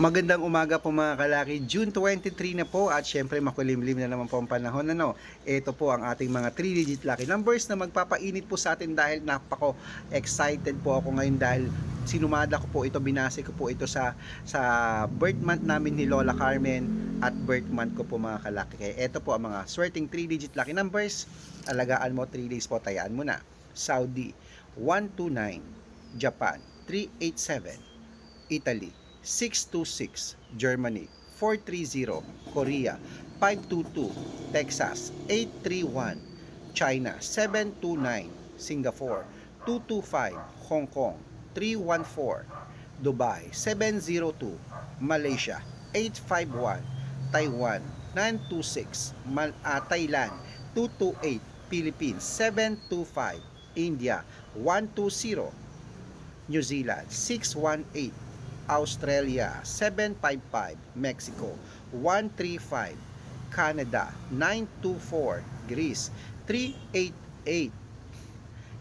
Magandang umaga po mga kalaki. June 23 na po at syempre makulimlim na naman po ang panahon. Ano? Ito po ang ating mga 3-digit lucky numbers na magpapainit po sa atin dahil napako excited po ako ngayon dahil sinumada ko po ito, binase ko po ito sa sa birth month namin ni Lola Carmen at birth month ko po mga kalaki. Kaya ito po ang mga swerting 3-digit lucky numbers. Alagaan mo 3 days po, tayaan mo na. Saudi 129, Japan 387, Italy 626 Germany. 430 Korea. 522 Texas. 831 China. 729 Singapore. 225 Hong Kong. 314 Dubai. 702 Malaysia. 851 Taiwan. 926 Mal ah, Thailand. 228 Philippines. 725 India. 120 New Zealand. 618 Australia 755 Mexico 135 Canada 924 Greece 388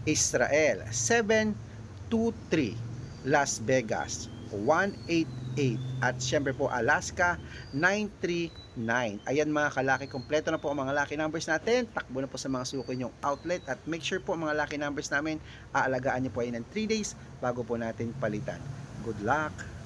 Israel 723 Las Vegas 188 at syempre po Alaska 939 ayan mga kalaki kompleto na po ang mga lucky numbers natin. Takbo na po sa mga suko nyong outlet at make sure po mga lucky numbers namin aalagaan nyo po yan ng 3 days bago po natin palitan. Good luck